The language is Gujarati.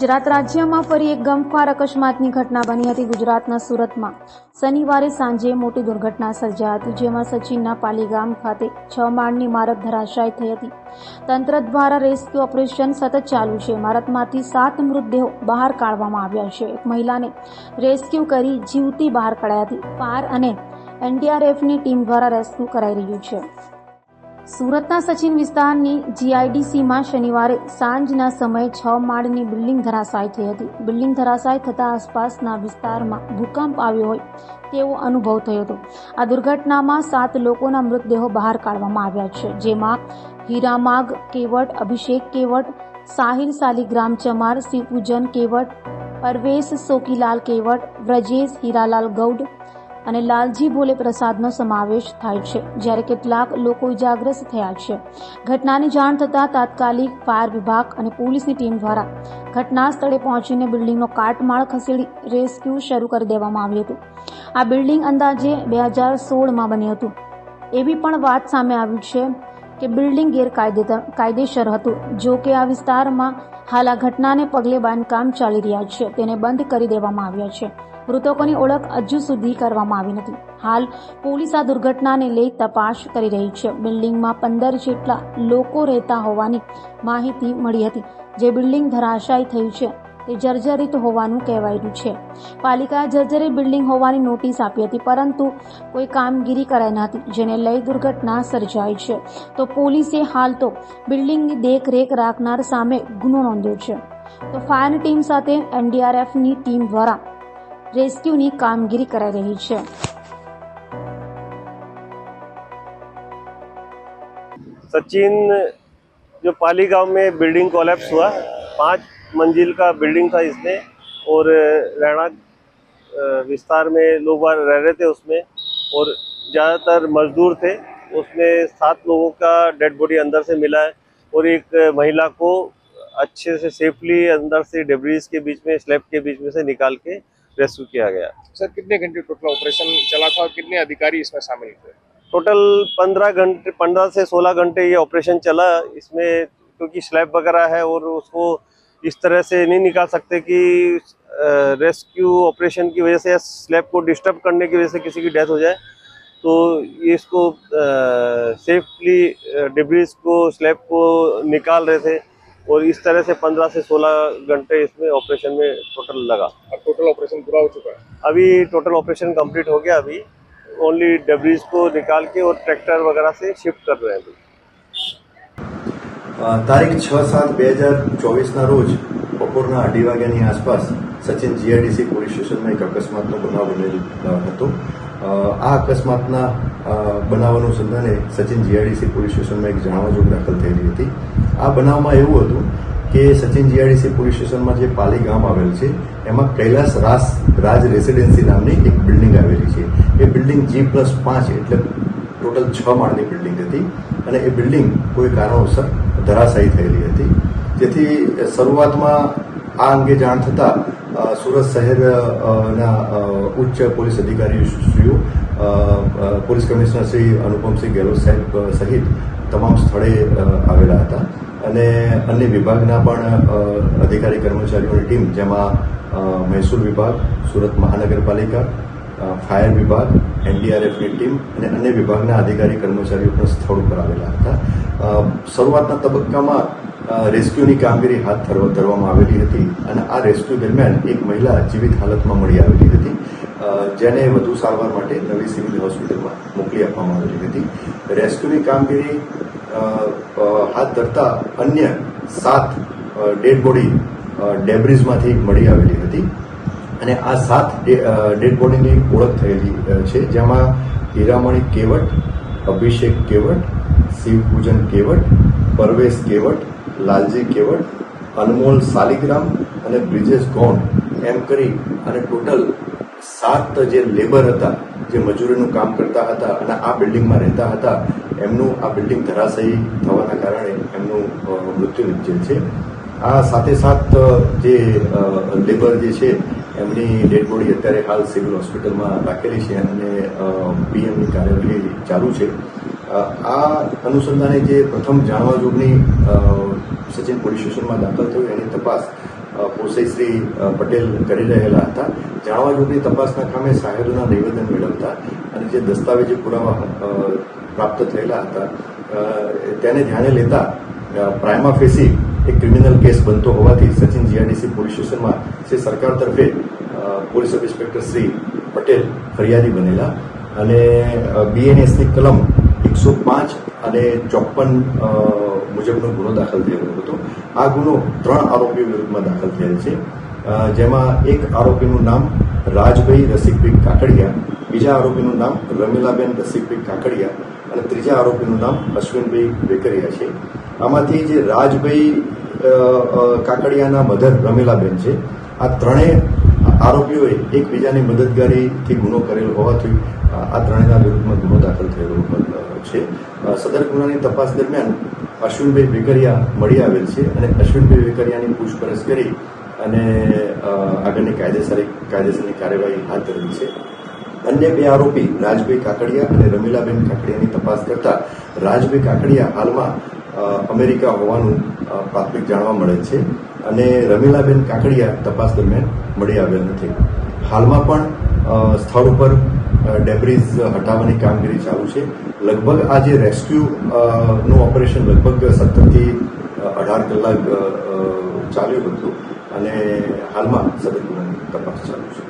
ગુજરાત રાજ્યમાં ફરી એક ગમખ્વાર અકસ્માતની ઘટના બની હતી ગુજરાતના સુરતમાં. શનિવારે સાંજે મોટી દુર્ઘટના સર્જાઈ હતી, જેમાં સચિનના પાલીગામ ખાતે છ માળની ઇમારત ધરાશાયી થઈ હતી. તંત્ર દ્વારા રેસ્ક્યુ ઓપરેશન સતત ચાલુ છે. ઇમારતમાંથી સાત મૃતદેહો બહાર કાઢવામાં આવ્યા છે. એક મહિલાને રેસ્ક્યુ કરી જીવતી બહાર કઢાઈ હતી. પાર અને એનડીઆરએફની ટીમ દ્વારા રેસ્ક્યુ કરાઈ રહ્યું છે. સુરતના સચિન વિસ્તારની જીઆઈડીસીમાં શનિવારે સાંજના સમયે છ માળની બિલ્ડિંગ ધરાશાય થઈ હતી. બિલ્ડિંગ ધરાશાય થતાં આસપાસના વિસ્તારમાં ભૂકંપ આવ્યો હોય તેવો અનુભવ થયો હતો. આ દુર્ઘટનામાં સાત લોકોના મૃતદેહો બહાર કાઢવામાં આવ્યા છે. જેમાં હીરામાગ કેવટ, અભિષેક કેવટ, સાહિલ સાલીગ્રામ ચમાર, શિવપૂજન કેવટ, પરવેશ સોકીલાલ કેવટ વ્રજેશ હીરાલાલ ગૌડ અને લાલજી ભોલે પ્રસાદનો સમાવેશ થાય છે, જ્યારે કેટલાક લોકો ઇજાગ્રસ્ત થયા છે. ઘટનાની જાણ થતાં તાત્કાલિક ફાયર વિભાગ અને પોલીસની ટીમ દ્વારા ઘટના સ્થળે પહોંચીને બિલ્ડિંગનો કાટમાળ ખસેડી રેસ્ક્યુ શરૂ કરી દેવામાં આવ્યું હતું. આ બિલ્ડિંગ અંદાજે બે હજાર સોળમાં બન્યું હતું. એવી પણ વાત સામે આવી છે કે બિલ્ડિંગ ગેરકાયદે કાયદેસર હતું, જો કે આ વિસ્તારમાં હાલ આ ઘટનાને પગલે બાંધકામ ચાલી રહ્યા છે, તેને બંધ કરી દેવામાં આવ્યા છે. મૃતકોની ઓળખ હજુ સુધી કરવામાં આવી નથી. હાલ પોલીસ આ દુર્ઘટનાને લઈ તપાસ કરી રહી છે. બિલ્ડિંગમાં પંદર જેટલા લોકો રહેતા હોવાની માહિતી મળી હતી. જે બિલ્ડિંગ ધરાશાયી થઈ છે, તે જર્જરિત હોવાનું કહેવાયું છે. પાલિકાએ જર્જરિત બિલ્ડિંગ હોવાની નોટિસ આપી હતી, પરંતુ કોઈ કામગીરી કરાઈ ન હતી, જેને લઈ દુર્ઘટના સર્જાઈ છે. તો પોલીસે હાલ તો બિલ્ડિંગની દેખરેખ રાખનાર સામે ગુનો નોંધ્યો છે. તો ફાયરની ટીમ સાથે એનડીઆરએફની ટીમ દ્વારા રેસ્ક્યુની કામગીરી કરાઈ રહી છે सचिन जो पाली गांव में बिल्डिंग कोलैप्स हुआ पांच मंजिल का बिल्डिंग था इसमें और रहना अ, विस्तार में लोग बाहर रह रहे थे उसमें और ज़्यादातर मजदूर थे उसमें सात लोगों का डेड बॉडी अंदर से मिला है और एक महिला को अच्छे से सेफली अंदर से डेब्रीज के बीच में स्लैब के बीच में से निकाल के रेस्क्यू किया गया। सर कितने घंटे टोटल ऑपरेशन चला था और कितने अधिकारी इसमें शामिल थे? टोटल पंद्रह घंटे पंद्रह से सोलह घंटे ये ऑपरेशन चला। इसमें क्योंकि स्लैब वगैरह है और उसको इस तरह से नहीं निकाल सकते कि रेस्क्यू ऑपरेशन की वजह से या स्लैब को डिस्टर्ब करने की वजह से किसी की डेथ हो जाए। तो ये इसको सेफली डिब्रीज को स्लैब को निकाल रहे थे। और इस तरह से 15 से 16 घंटे इसमें ऑपरेशन में टोटल लगा अब टोटल ऑपरेशन पूरा हो चुका है अभी टोटल ऑपरेशन कंप्लीट हो गया अभी ओनली डेब्रीज को निकाल के और ट्रैक्टर वगैरह से शिफ्ट कर रहे हैं अभी અ, તારીખ છ સાત બે હજાર ચોવીસના રોજ બપોરના અઢી વાગ્યાની આસપાસ સચિન જીઆઈડીસી પોલીસ સ્ટેશનમાં એક અકસ્માતનો બનાવ બનેલ અ, હતો અ, આ અકસ્માતના બનાવવાનું સંધાને સચિન જીઆરડીસી પોલીસ સ્ટેશનમાં એક જણાવજોગ દાખલ થયેલી હતી. આ બનાવમાં એવું હતું કે સચિન જીઆરડીસી પોલીસ સ્ટેશનમાં જે પાલી ગામ આવેલ છે, એમાં કૈલાસ રાસ રાજ રેસિડેન્સી નામની એક બિલ્ડિંગ આવેલી છે. એ બિલ્ડિંગ જી પ્લસ પાંચ એટલે ટોટલ છ માળની બિલ્ડિંગ હતી અને એ બિલ્ડિંગ કોઈ કારણોસર ધરાશાયી થયેલી હતી. જેથી શરૂઆતમાં આ અંગે જાણ થતાં સુરત શહેરના ઉચ્ચ પોલીસ અધિકારી શ્રીઓ અ, અ, પોલીસ કમિશનર શ્રી અનુપમસિંહ ગેહલોત સાહેબ સહિત તમામ સ્થળે આવેલા હતા. અને અન્ય વિભાગના પણ અધિકારી કર્મચારીઓની ટીમ જેમાં મહેસૂલ વિભાગ સુરત મહાનગરપાલિકા ફાયર વિભાગ એનડીઆરએફની ટીમ અને અન્ય વિભાગના અધિકારી કર્મચારીઓ પણ સ્થળ ઉપર આવેલા હતા. શરૂઆતના તબક્કામાં રેસ્ક્યુની કામગીરી હાથ ધરવા, ધરવામાં આવેલી હતી અને આ રેસ્ક્યુ દરમિયાન એક મહિલા જીવિત હાલતમાં મળી આવેલી હતી. જેને વધુ સારવાર માટે નવી સિવિલ હોસ્પિટલમાં મોકલી આપવામાં આવેલી હતી. રેસ્ક્યુની કામગીરી હાથ ધરતા અન્ય સાત ડેડ બોડી ડેબ્રિઝમાંથી મળી આવેલી હતી. અને આ સાત ડેડ બોડીની ઓળખ થયેલી છે. જેમાં હીરામણી કેવટ, અભિષેક કેવટ, શિવપૂજન કેવટ, પરવેશ કેવટ લાલજી કેવટ, અનમોલ સાલિગ્રામ અને બ્રિજેશ ગોંડ એમ કરી અને ટોટલ સાત જે લેબર હતા, જે મજૂરીનું કામ કરતા હતા અને આ બિલ્ડિંગમાં રહેતા હતા, એમનું આ બિલ્ડિંગ ધરાશયી થવાના કારણે એમનું મૃત્યુ નિપજેલ છે. આ સાથે સાથ જે લેબર જે છે, એમની ડેડ બોડી અત્યારે હાલ સિવિલ હોસ્પિટલમાં રાખેલી છે અને પીએમની કાર્યવાહી ચાલુ છે. આ અનુસંધાને જે પ્રથમ જાણવા જોગની સચિન પોલીસ સ્ટેશનમાં દાખલ થયું, એની તપાસ પોસે શ્રી પટેલ કરી રહેલા હતા. જાણવા જોગની તપાસના કામે સાહેબોના નિવેદન મેળવતા અને જે દસ્તાવેજી પુરાવા પ્રાપ્ત થયેલા હતા તેને ધ્યાને લેતા પ્રાઇમા ફેસી એક ક્રિમિનલ કેસ બનતો હોવાથી સચિન જીઆરડીસી પોલીસ સ્ટેશનમાં શ્રી સરકાર તરફે police sub inspector Shri Patel ફરિયાદી બનેલા અને બીએનએસની કલમ એકસો પાંચ અને ચોપન મુજબનો ગુનો દાખલ થયેલો હતો. આ ગુનો ત્રણ આરોપીઓ વિરુદ્ધમાં દાખલ થયેલ છે. જેમાં એક આરોપીનું નામ રાજભાઈ રસિકભાઈ કાકડિયા, બીજા આરોપીનું નામ રમીલાબેન રસિકભાઈ કાકડિયા અને ત્રીજા આરોપીનું નામ અશ્વિનભાઈ વેકરિયા છે. આમાંથી જે રાજભાઈ કાકડિયાના મધર રમીલાબેન છે, આ ત્રણેય આરોપીઓએ એકબીજાની મદદગારીથી ગુનો કરેલો હોવાથી, આ ત્રણેયના વિરુદ્ધમાં ગુનો દાખલ થયેલો છે. સદર ગુનાની તપાસ દરમિયાન અશ્વિનભાઈ વેકરિયા મળી આવેલ છે અને અશ્વિનભાઈ વેકરિયાની પૂછપરછ કરી અને આગળની કાયદેસર કાયદેસરની કાર્યવાહી હાથ ધરી છે. અન્ય બે આરોપી રાજભાઈ કાકડિયા અને રમીલાબેન કાકડિયાની તપાસ કરતા રાજભાઈ કાકડિયા હાલમાં અમેરિકા હોવાનું પ્રાથમિક જાણવા મળે છે અને રમીલાબેન કાકડિયા તપાસ દરમિયાન મળી આવેલ નથી. હાલમાં પણ સ્થળ ઉપર ડેબ્રીઝ હટાવવાની કામગીરી ચાલુ છે. લગભગ આ જે રેસ્ક્યુ નું ઓપરેશન લગભગ સત્તરથી અઢાર કલાક ચાલ્યું હતું. અને હાલમાં સતત તપાસ ચાલુ છે.